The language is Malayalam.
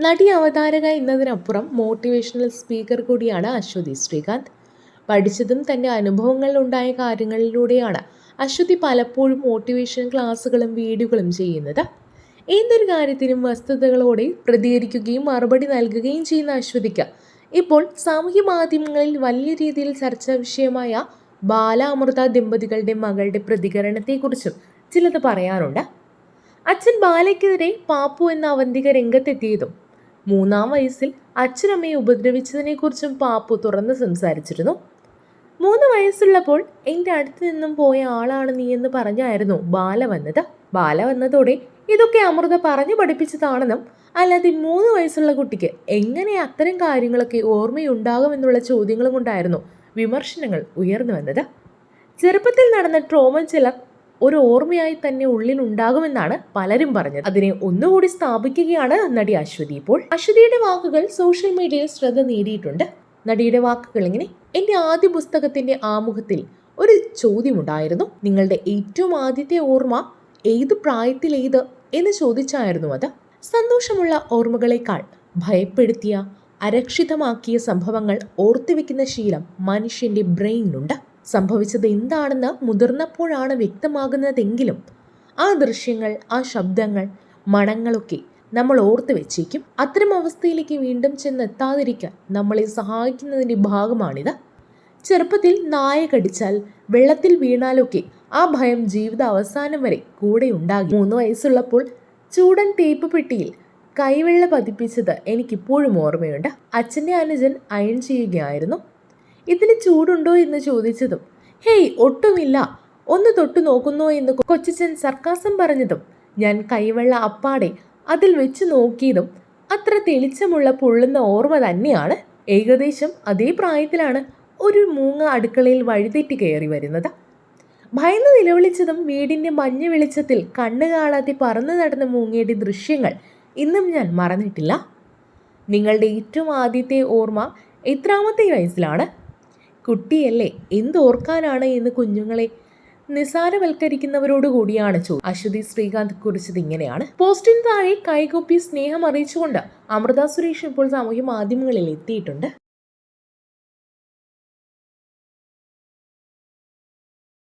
നടി അവതാരക എന്നതിനപ്പുറം മോട്ടിവേഷണൽ സ്പീക്കർ കൂടിയാണ് അശ്വതി ശ്രീകാന്ത്. പഠിച്ചതും തന്റെ അനുഭവങ്ങളിലുണ്ടായ കാര്യങ്ങളിലൂടെയാണ് അശ്വതി പലപ്പോഴും മോട്ടിവേഷൻ ക്ലാസ്സുകളും വീഡിയോകളും ചെയ്യുന്നത്. ഏതൊരു കാര്യത്തിനും വസ്തുതകളോടെ പ്രതികരിക്കുകയും മറുപടി നൽകുകയും ചെയ്യുന്ന അശ്വതിക്ക് ഇപ്പോൾ സാമൂഹ്യ മാധ്യമങ്ങളിൽ വലിയ രീതിയിൽ ചർച്ചാ വിഷയമായ ബാലാമൃത ദമ്പതികളുടെ മകളുടെ പ്രതികരണത്തെക്കുറിച്ചും ചിലത് പറയാനുണ്ട് അച്ഛൻ ബാലയ്ക്കെതിരെ പാപ്പു എന്ന അവന്തിക രംഗത്തെത്തിയതും മൂന്നാം വയസ്സിൽ അച്ഛനമ്മയെ ഉപദ്രവിച്ചതിനെക്കുറിച്ചും പാപ്പു തുറന്ന് സംസാരിച്ചിരുന്നു. മൂന്ന് വയസ്സുള്ളപ്പോൾ എന്റെ അടുത്ത് നിന്നും പോയ ആളാണ് നീ എന്ന് പറഞ്ഞായിരുന്നു ബാല വന്നത്. ബാല വന്നതോടെ ഇതൊക്കെ അമൃത പറഞ്ഞു പഠിപ്പിച്ചതാണെന്നും അല്ലാതെ മൂന്ന് വയസ്സുള്ള കുട്ടിക്ക് എങ്ങനെ അത്തരം കാര്യങ്ങളൊക്കെ ഓർമ്മയുണ്ടാകുമെന്നുള്ള ചോദ്യങ്ങളും ഉണ്ടായിരുന്നു വിമർശനങ്ങൾ ഉയർന്നു വന്നത്. ചെറുപ്പത്തിൽ നടന്ന ട്രോമൻ ചിലർ ഒരു ഓർമ്മയായി തന്നെ ഉള്ളിൽ ഉണ്ടാകുമെന്നാണ് പലരും പറഞ്ഞത്. അതിനെ ഒന്നുകൂടി സ്ഥാപിക്കുകയാണ് നടി അശ്വതി. ഇപ്പോൾ അശ്വതിയുടെ വാക്കുകൾ സോഷ്യൽ മീഡിയയിൽ ശ്രദ്ധ നേടിയിട്ടുണ്ട്. നടിയുടെ വാക്കുകൾ ഇങ്ങനെ എന്റെ ആദ്യ പുസ്തകത്തിന്റെ ആമുഖത്തിൽ ഒരു ചോദ്യമുണ്ടായിരുന്നു. നിങ്ങളുടെ ഏറ്റവും ആദ്യത്തെ ഓർമ്മ ഏത് പ്രായത്തിൽ ഏത്? എന്ന് ചോദിച്ചായിരുന്നു അത്. സന്തോഷമുള്ള ഓർമ്മകളെക്കാൾ ഭയപ്പെടുത്തിയ അരക്ഷിതമാക്കിയ സംഭവങ്ങൾ ഓർത്തുവെക്കുന്ന ശീലം മനുഷ്യന്റെ ബ്രെയിനിലുണ്ട്. സംഭവിച്ചത് എന്താണെന്ന് മുതിർന്നപ്പോഴാണ് വ്യക്തമാകുന്നതെങ്കിലും ആ ദൃശ്യങ്ങൾ ആ ശബ്ദങ്ങൾ മണങ്ങളൊക്കെ നമ്മൾ ഓർത്ത് വെച്ചേക്കും. അത്തരം അവസ്ഥയിലേക്ക് വീണ്ടും ചെന്നെത്താതിരിക്കാൻ നമ്മളെ സഹായിക്കുന്നതിന്റെ ഭാഗമാണിത്. ചെറുപ്പത്തിൽ നായ കടിച്ചാൽ വെള്ളത്തിൽ വീണാലൊക്കെ ആ ഭയം ജീവിത അവസാനം വരെ കൂടെ ഉണ്ടാകും. മൂന്ന് വയസ്സുള്ളപ്പോൾ ചൂടൻ തേപ്പ് പെട്ടിയിൽ കൈവെള്ള പതിപ്പിച്ചത് എനിക്കിപ്പോഴും ഓർമ്മയുണ്ട്. അച്ഛന്റെ അനുജൻ അയൺ ചെയ്യുകയായിരുന്നു. ഇതിന് ചൂടുണ്ടോ എന്ന് ചോദിച്ചതും ഹേയ് ഒട്ടുമില്ല. ഒന്ന് തൊട്ടു നോക്കുന്നോ എന്ന് കൊച്ചച്ചൻ സർക്കാസം പറഞ്ഞതും ഞാൻ കൈവെള്ള അപ്പാടെ അതിൽ വെച്ച് നോക്കിയതും അത്ര തെളിച്ചമുള്ള പൊള്ളുന്ന ഓർമ്മ തന്നെയാണ്. ഏകദേശം അതേ പ്രായത്തിലാണ് ഒരു മൂങ്ങ അടുക്കളയിൽ വഴിതെറ്റി കയറി വരുന്നത്. ഭയന്ന് നിലവിളിച്ചതും വീടിന്റെ മഞ്ഞ വെളിച്ചത്തിൽ കണ്ണു കാണാതെ പറന്നു നടന്ന മൂങ്ങയുടെ ദൃശ്യങ്ങൾ ഇന്നും ഞാൻ മറന്നിട്ടില്ല. നിങ്ങളുടെ ഏറ്റവും ആദ്യത്തെ ഓർമ്മ എത്രാമത്തെ വയസ്സിലാണ്? കുട്ടിയല്ലേ എന്തോർക്കാനാണ് എന്ന് കുഞ്ഞുങ്ങളെ? നിസാരവൽക്കരിക്കുന്നവരോട് ചോ അശ്വതി ശ്രീകാന്ത് കുറിച്ചത് ഇങ്ങനെയാണ്. പോസ്റ്റിന് താഴെ കൈകൊപ്പി സ്നേഹം അറിയിച്ചുകൊണ്ട് അമൃത സുരേഷ് ഇപ്പോൾ സാമൂഹ്യ മാധ്യമങ്ങളിൽ എത്തിയിട്ടുണ്ട്.